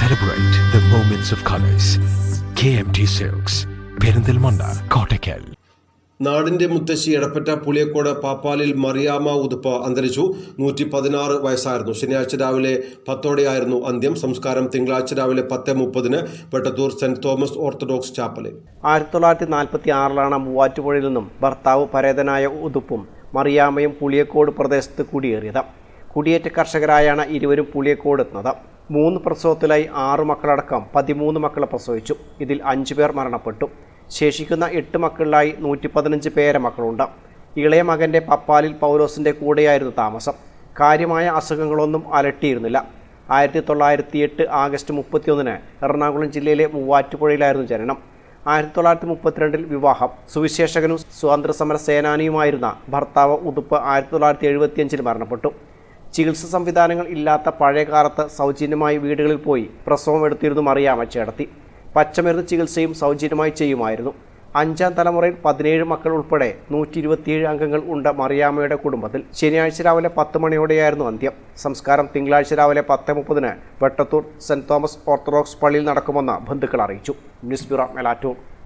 Celebrate the moments of colors. KMT silks Perinthalmanna Kottakkal നാടിന്റെ മുത്തശ്ശി എടപ്പറ്റ പുളിയക്കോട് പാപ്പാലിൽ മറിയാമ ഉതുപ്പ അന്തരിച്ചു. നൂറ്റി പതിനാറ് വയസ്സായിരുന്നു. ശനിയാഴ്ച രാവിലെ പത്തോടെയായിരുന്നു അന്ത്യം. സംസ്കാരം തിങ്കളാഴ്ച രാവിലെ പത്ത് മുപ്പതിന് പെട്ടത്തൂർ സെന്റ് തോമസ് ഓർത്തഡോക്സ് ചാപ്പലിൽ. ആയിരത്തി തൊള്ളായിരത്തി നാൽപ്പത്തി ആറിലാണ് മൂവാറ്റുപുഴയിൽ നിന്നും ഭർത്താവ് പരേതനായ ഉതുപ്പും മറിയാമയും പുളിയക്കോട് പ്രദേശത്ത് കുടിയേറിയത്. കുടിയേറ്റ കർഷകരായാണ് ഇരുവരും പുളിയക്കോട് എത്തുന്നത്. മൂന്ന് പ്രസവത്തിലായി ആറു മക്കളടക്കം പതിമൂന്ന് മക്കളെ പ്രസവിച്ചു. ഇതിൽ അഞ്ചു പേർ മരണപ്പെട്ടു. ശേഷിക്കുന്ന എട്ട് മക്കളിലായി നൂറ്റി പതിനഞ്ച് പേരെ മക്കളുണ്ട്. ഇളയ മകന്റെ പപ്പാലിൽ പൗലോസിന്റെ കൂടെയായിരുന്നു താമസം. കാര്യമായ അസുഖങ്ങളൊന്നും അലട്ടിയിരുന്നില്ല. ആയിരത്തി തൊള്ളായിരത്തി എട്ട് ആഗസ്റ്റ് മുപ്പത്തിയൊന്നിന് എറണാകുളം ജില്ലയിലെ മൂവാറ്റുപുഴയിലായിരുന്നു ജനനം. ആയിരത്തി തൊള്ളായിരത്തി മുപ്പത്തിരണ്ടിൽ വിവാഹം. സുവിശേഷകനും സ്വാതന്ത്ര്യസമര സേനാനിയുമായിരുന്ന ഭർത്താവ് ഉതുപ്പ് ആയിരത്തി തൊള്ളായിരത്തി എഴുപത്തിയഞ്ചിൽ മരണപ്പെട്ടു. ചികിത്സ സംവിധാനങ്ങൾ ഇല്ലാത്ത പഴയ കാലത്ത് സൗജന്യമായി വീടുകളിൽ പോയി പ്രസവം എടുത്തിരുന്നു മറിയാമ്മ ചേടത്തി പച്ചമരുന്ന് ചികിത്സയും സൗജന്യമായി ചെയ്യുമായിരുന്നു. അഞ്ചാം തലമുറയിൽ പതിനേഴ് മക്കൾ ഉൾപ്പെടെ നൂറ്റി ഇരുപത്തിയേഴ് അംഗങ്ങൾ ഉണ്ട് മറിയാമ്മയുടെ കുടുംബത്തിൽ. ശനിയാഴ്ച രാവിലെ പത്ത് മണിയോടെയായിരുന്നു അന്ത്യം. സംസ്കാരം തിങ്കളാഴ്ച രാവിലെ പത്ത് മുപ്പതിന് വെട്ടത്തൂർ സെന്റ് തോമസ് ഓർത്തഡോക്സ് പള്ളിയിൽ നടക്കുമെന്ന് ബന്ധുക്കൾ അറിയിച്ചു. News bureau Melattur.